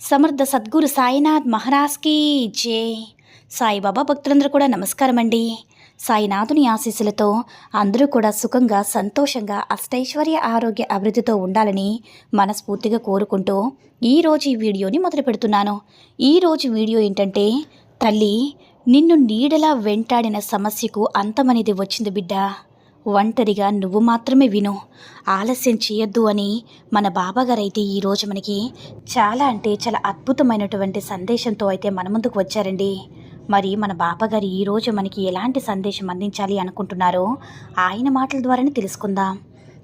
సమర్థ సద్గురు సాయినాథ్ మహారాజ్కి జై. సాయిబాబా భక్తులందరూ కూడా నమస్కారం అండి సాయినాథుని ఆశీస్సులతో అందరూ కూడా సుఖంగా సంతోషంగా అష్టైశ్వర్య ఆరోగ్య అభివృద్ధితో ఉండాలని మనస్ఫూర్తిగా కోరుకుంటూ ఈరోజు ఈ వీడియోని మొదలు పెడుతున్నాను. ఈరోజు వీడియో ఏంటంటే తల్లి నిన్ను నీడలా వెంటాడిన సమస్యకు అంతమనేది వచ్చింది బిడ్డ. ఒంటరిగా నువ్వు మాత్రమే విను. ఆలస్యం చేయొద్దు అని మన బాబాగారు అయితే ఈరోజు మనకి చాలా అంటే చాలా అద్భుతమైనటువంటి సందేశంతో అయితే మన ముందుకు వచ్చారండి. మరి మన బాబాగారు ఈరోజు మనకి ఎలాంటి సందేశం అందించాలి అనుకుంటున్నారో ఆయన మాటల ద్వారానే తెలుసుకుందాం.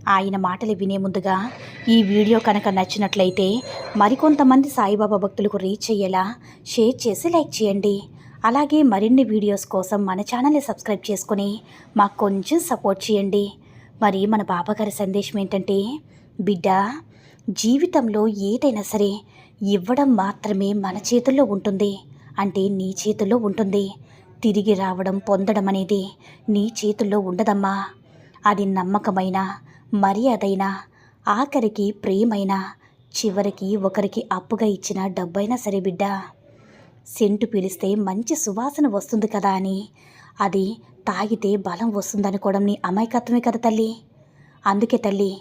ఆయన మాటలు వినే ముందుగా ఈ వీడియో కనుక నచ్చినట్లయితే మరికొంతమంది సాయిబాబా భక్తులకు రీచ్ అయ్యేలా షేర్ చేసి లైక్ చేయండి. అలాగే మరిన్ని వీడియోస్ కోసం మన ఛానల్ని సబ్స్క్రైబ్ చేసుకొని మాకు కొంచెం సపోర్ట్ చేయండి. మరి మన బాబాగారి సందేశం ఏంటంటే బిడ్డ జీవితంలో ఏదైనా సరే ఇవ్వడం మాత్రమే మన చేతుల్లో ఉంటుంది. అంటే నీ చేతుల్లో ఉంటుంది. తిరిగి రావడం పొందడం అనేది నీ చేతుల్లో ఉండదమ్మా. అది నమ్మకమైన మర్యాదైనా ఆఖరికి ప్రేమైనా చివరికి ఒకరికి అప్పుగా ఇచ్చిన డబ్బైనా సరే బిడ్డ. సెంటు పీలిస్తే మంచి సువాసన వస్తుంది కదా అని. అది తాగితే బలం వస్తుందనుకోవడం నీ అమాయకత్వమే కదా తల్లి. అందుకే తల్లి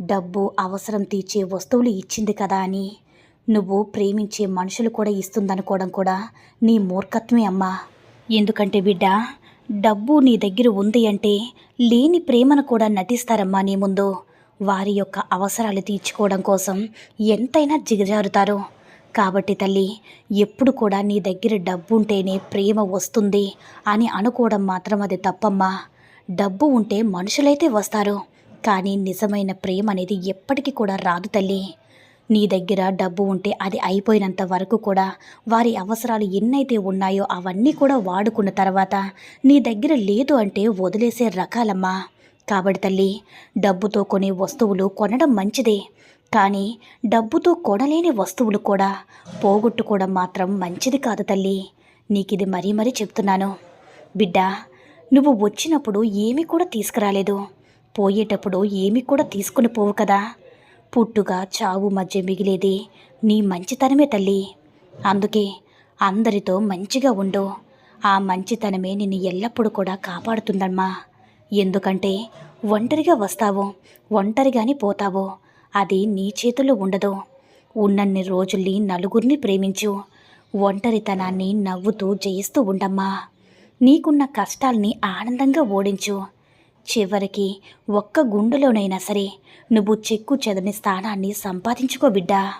డబ్బు అవసరం తీర్చే వస్తువులు ఇచ్చింది కదా అని. నువ్వు ప్రేమించే మనుషులు కూడా ఇస్తుందనుకోవడం కూడా నీ మూర్ఖత్వమే అమ్మా. ఎందుకంటే బిడ్డ డబ్బు నీ దగ్గర ఉంది అంటే లేని ప్రేమను కూడా నటిస్తారమ్మా నీ ముందు. వారి యొక్క అవసరాలు తీర్చుకోవడం కోసం ఎంతైనా జిగజారుతారు. కాబట్టి తల్లి ఎప్పుడు కూడా నీ దగ్గర డబ్బు ఉంటేనే ప్రేమ వస్తుంది అని అనుకోవడం మాత్రం అది తప్పమ్మా. డబ్బు ఉంటే మనుషులైతే వస్తారు కానీ నిజమైన ప్రేమ అనేది ఎప్పటికీ కూడా రాదు తల్లి. నీ దగ్గర డబ్బు ఉంటే అది అయిపోయినంత వరకు కూడా వారి అవసరాలు ఎన్నైతే ఉన్నాయో అవన్నీ కూడా వాడుకున్న తర్వాత నీ దగ్గర లేదు అంటే వదిలేసే రకాలమ్మా. కాబట్టి తల్లి డబ్బుతో కొనే వస్తువులు కొనడం మంచిదే కానీ డబ్బుతో కొనలేని వస్తువులు కూడా పోగొట్టుకోవడం మాత్రం మంచిది కాదు తల్లి. నీకిది మరీ మరీ చెప్తున్నాను. బిడ్డ నువ్వు వచ్చినప్పుడు ఏమీ కూడా తీసుకురాలేదు. పోయేటప్పుడు ఏమీ కూడా తీసుకుని పోవు కదా. పుట్టుగా చావు మధ్య మిగిలేది నీ మంచితనమే తల్లి. అందుకే అందరితో మంచిగా ఉండు. ఆ మంచితనమే నిన్ను ఎల్లప్పుడూ కూడా కాపాడుతుందమ్మా. ఎందుకంటే ఒంటరిగా వస్తావు ఒంటరిగాని పోతావు. అది నీ చేతిలో ఉండదు. ఉన్నన్ని రోజుల్ని నలుగురిని ప్రేమించు. ఒంటరితనాన్ని నవ్వుతూ జయిస్తూ ఉండమ్మా. నీకున్న కష్టాల్ని ఆనందంగా ఓడించు. చివరికి ఒక్క గుండెలోనైనా సరే నువ్వు చెక్కు చెదని స్థానాన్ని సంపాదించుకో బిడ్డా.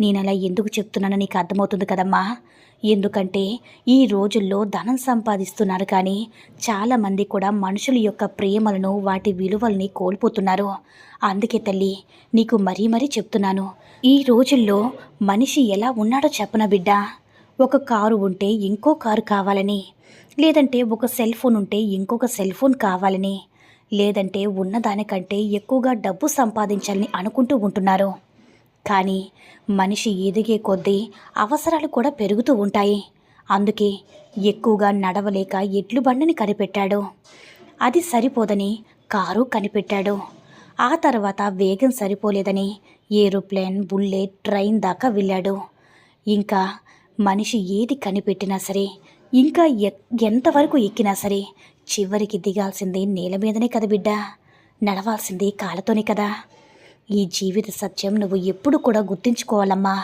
నేనలా ఎందుకు చెప్తున్నానో నీకు అర్థమవుతుంది కదమ్మా. ఎందుకంటే ఈ రోజుల్లో ధనం సంపాదిస్తున్నారు కానీ చాలామంది కూడా మనుషుల యొక్క ప్రేమలను వాటి విలువల్ని కోల్పోతున్నారు. అందుకే తల్లి నీకు మరీ మరీ చెప్తున్నాను. ఈ రోజుల్లో మనిషి ఎలా ఉన్నాడో చెప్పన బిడ్డ? ఒక కారు ఉంటే ఇంకో కారు కావాలని లేదంటే ఒక సెల్ ఫోన్ ఉంటే ఇంకొక సెల్ ఫోన్ కావాలని లేదంటే ఉన్నదానికంటే ఎక్కువగా డబ్బు సంపాదించాలని అనుకుంటూ ఉంటున్నారు. కానీ మనిషి ఎదిగే కొద్దీ అవసరాలు కూడా పెరుగుతూ ఉంటాయి. అందుకే ఎక్కువగా నడవలేక ఎడ్లు బండిని కనిపెట్టాడు. అది సరిపోదని కారు కనిపెట్టాడు. ఆ తర్వాత వేగం సరిపోలేదని ఏరోప్లేన్ బుల్లెట్ ట్రైన్ దాకా వెళ్ళాడు. ఇంకా మనిషి ఏది కనిపెట్టినా సరే ఇంకా ఎంతవరకు ఎక్కినా సరే చివరికి దిగాల్సింది నేల మీదనే కదా బిడ్డ. నడవాల్సింది కాళ్ళతోనే కదా. ఈ జీవిత సత్యం నువ్వు ఎప్పుడు కూడా గుర్తుంచుకోవాలమ్మా.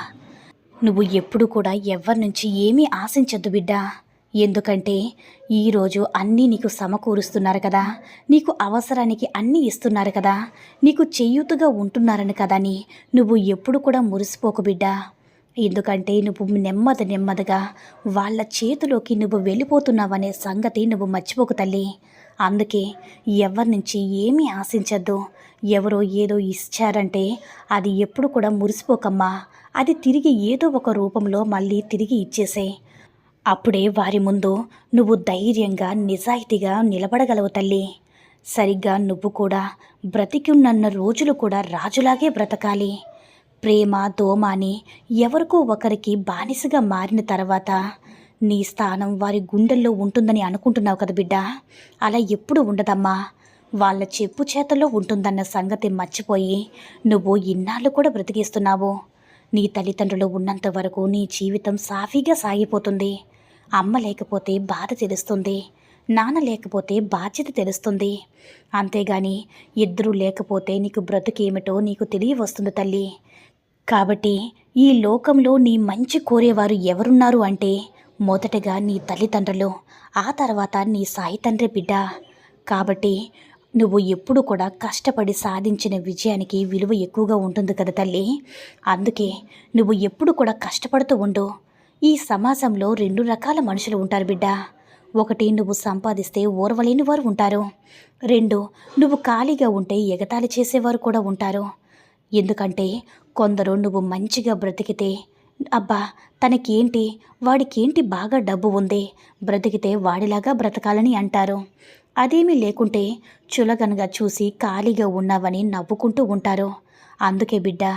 నువ్వు ఎప్పుడు కూడా ఎవరి నుంచి ఏమీ ఆశించద్దు బిడ్డా. ఎందుకంటే ఈరోజు అన్నీ నీకు సమకూరుస్తున్నారు కదా. నీకు అవసరానికి అన్నీ ఇస్తున్నారు కదా. నీకు చేయూతుగా ఉంటున్నారని కదా అని నువ్వు ఎప్పుడు కూడా మురిసిపోకు బిడ్డా. ఎందుకంటే నువ్వు నెమ్మది నెమ్మదిగా వాళ్ళ చేతిలోకి నువ్వు వెళ్ళిపోతున్నావనే సంగతి నువ్వు మర్చిపోకు తల్లి. అందుకే ఎవరి నుంచి ఏమీ ఆశించద్దు. ఎవరో ఏదో ఇచ్చారంటే అది ఎప్పుడు కూడా మురిసిపోకమ్మా. అది తిరిగి ఏదో ఒక రూపంలో మళ్ళీ తిరిగి ఇచ్చేసే. అప్పుడే వారి ముందు నువ్వు ధైర్యంగా నిజాయితీగా నిలబడగలవు తల్లి. సరిగ్గా నువ్వు కూడా బ్రతికున్నన్న రోజులు కూడా రాజులాగే బ్రతకాలి. ప్రేమ దోమ అని ఎవరికో ఒకరికి బానిసగా మారిన తర్వాత నీ స్థానం వారి గుండెల్లో ఉంటుందని అనుకుంటున్నావు కదా బిడ్డ. అలా ఎప్పుడు ఉండదమ్మా. వాళ్ళ చెప్పు చేతల్లో ఉంటుందన్న సంగతి మర్చిపోయి నువ్వు ఇన్నాళ్ళు కూడా బ్రతికిస్తున్నావు. నీ తల్లిదండ్రులు ఉన్నంత వరకు నీ జీవితం సాఫీగా సాగిపోతుంది. అమ్మ లేకపోతే బాధ తెలుస్తుంది. నాన్న లేకపోతే బాధ్యత తెలుస్తుంది. అంతేగాని ఇద్దరూ లేకపోతే నీకు బ్రతుకేమిటో నీకు తెలియవస్తుంది తల్లి. కాబట్టి ఈ లోకంలో నీ మంచి కోరేవారు ఎవరున్నారు అంటే మొదటగా నీ తల్లిదండ్రులు ఆ తర్వాత నీ సాయి తండ్రి బిడ్డ. కాబట్టి నువ్వు ఎప్పుడు కూడా కష్టపడి సాధించిన విజయానికి విలువ ఎక్కువగా ఉంటుంది కదా తల్లి. అందుకే నువ్వు ఎప్పుడు కూడా కష్టపడుతూ ఉండు. ఈ సమాజంలో రెండు రకాల మనుషులు ఉంటారు బిడ్డ. ఒకటి నువ్వు సంపాదిస్తే ఓర్వలేని వారు ఉంటారు. రెండు నువ్వు ఖాళీగా ఉంటే ఎగతాళి చేసేవారు కూడా ఉంటారు. ఎందుకంటే కొందరు నువ్వు మంచిగా బ్రతికితే అబ్బా తనకేంటి? వాడికేంటి బాగా డబ్బు ఉంది? బ్రతికితే వాడిలాగా బ్రతకాలని అంటారు. అదేమీ లేకుంటే చులగనగా చూసి ఖాళీగా ఉన్నావని నవ్వుకుంటూ ఉంటారు. అందుకే బిడ్డ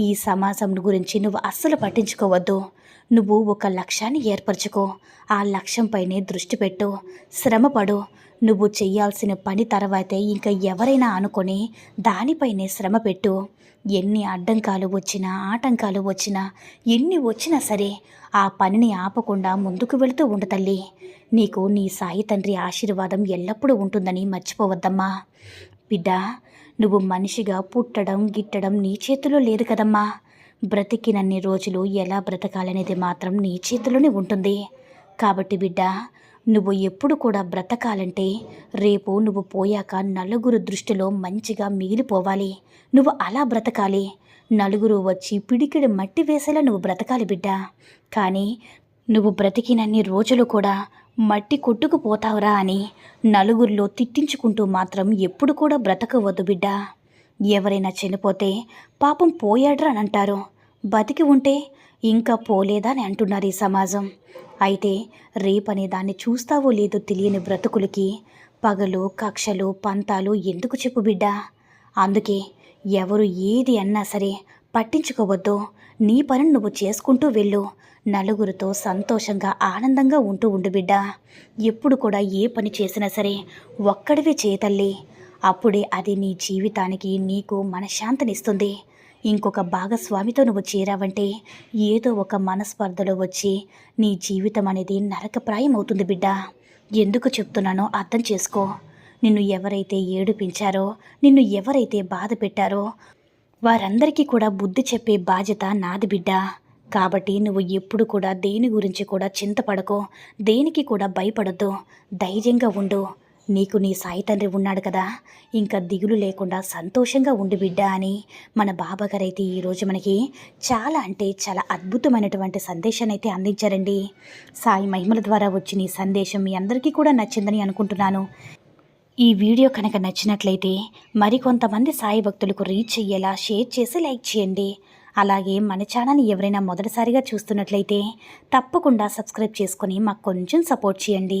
ఈ సమాజం గురించి నువ్వు అస్సలు పట్టించుకోవద్దు. నువ్వు ఒక లక్ష్యాన్ని ఏర్పరచుకో. ఆ లక్ష్యంపైనే దృష్టి పెట్టు. శ్రమపడు. నువ్వు చెయ్యాల్సిన పని తర్వాతే ఇంకా ఎవరైనా అనుకొని దానిపైనే శ్రమ పెట్టు. ఎన్ని అడ్డంకాలు వచ్చినా ఆటంకాలు వచ్చినా ఎన్ని వచ్చినా సరే ఆ పనిని ఆపకుండా ముందుకు వెళుతూ ఉండు తల్లి. నీకు నీ సాయి తండ్రి ఆశీర్వాదం ఎల్లప్పుడూ ఉంటుందని మర్చిపోవద్దమ్మా. బిడ్డ నువ్వు మనిషిగా పుట్టడం గిట్టడం నీ చేతిలో లేదు కదమ్మా. బ్రతికినన్ని రోజులు ఎలా బ్రతకాలనేది మాత్రం నీ చేతిలోనే ఉంటుంది. కాబట్టి బిడ్డ నువ్వు ఎప్పుడు కూడా బ్రతకాలంటే రేపు నువ్వు పోయాక నలుగురు దృష్టిలో మంచిగా మిగిలిపోవాలి. నువ్వు అలా బ్రతకాలి. నలుగురు వచ్చి పిడికిడి మట్టి వేసేలా నువ్వు బ్రతకాలి బిడ్డ. కానీ నువ్వు బ్రతికినన్ని రోజులు కూడా మట్టి కొట్టుకుపోతావురా అని నలుగురిలో తిట్టించుకుంటూ మాత్రం ఎప్పుడు కూడా బ్రతకవద్దు బిడ్డ. ఎవరైనా చనిపోతే పాపం పోయాడ్రా అని అంటారు. బతికి ఉంటే ఇంకా పోలేదా అని అంటున్నారు ఈ సమాజం. అయితే రేపనే దాన్ని చూస్తావో లేదో తెలియని బ్రతుకులకి పగలు కక్షలు పంతాలు ఎందుకు చెప్పు బిడ్డా? అందుకే ఎవరు ఏది అన్నా సరే పట్టించుకోవద్దు. నీ పని నువ్వు చేసుకుంటూ వెళ్ళు. నలుగురితో సంతోషంగా ఆనందంగా ఉంటూ ఉండు బిడ్డ. ఎప్పుడు కూడా ఏ పని చేసినా సరే ఒక్కడివే చేయతల్లి. అప్పుడే అది నీ జీవితానికి నీకు మనశ్శాంతినిస్తుంది. ఇంకొక భాగస్వామితో నువ్వు చేరావంటే ఏదో ఒక మనస్పర్ధలో వచ్చి నీ జీవితం అనేది నరకప్రాయం అవుతుంది బిడ్డ. ఎందుకు చెప్తున్నానో అర్థం చేసుకో. నిన్ను ఎవరైతే ఏడిపించారో నిన్ను ఎవరైతే బాధ పెట్టారో వారందరికీ కూడా బుద్ధి చెప్పే బాధ్యత నాది బిడ్డ. కాబట్టి నువ్వు ఎప్పుడు కూడా దేని గురించి కూడా చింతపడకో దేనికి కూడా భయపడద్దు. ధైర్యంగా ఉండు. నీకు నీ సాయి తండ్రి ఉన్నాడు కదా. ఇంకా దిగులు లేకుండా సంతోషంగా ఉండి బిడ్డ అని మన బాబాగారు అయితే ఈరోజు మనకి చాలా అంటే చాలా అద్భుతమైనటువంటి సందేశాన్ని అయితే అందించారండి. సాయి మహిమల ద్వారా వచ్చిన ఈ సందేశం మీ అందరికీ కూడా నచ్చిందని అనుకుంటున్నాను. ఈ వీడియో కనుక నచ్చినట్లయితే మరికొంతమంది సాయి భక్తులకు రీచ్ అయ్యేలా షేర్ చేసి లైక్ చేయండి. అలాగే మన ఛానల్ని ఎవరైనా మొదటిసారిగా చూస్తున్నట్లయితే తప్పకుండా సబ్స్క్రైబ్ చేసుకొని మాకు కొంచెం సపోర్ట్ చేయండి.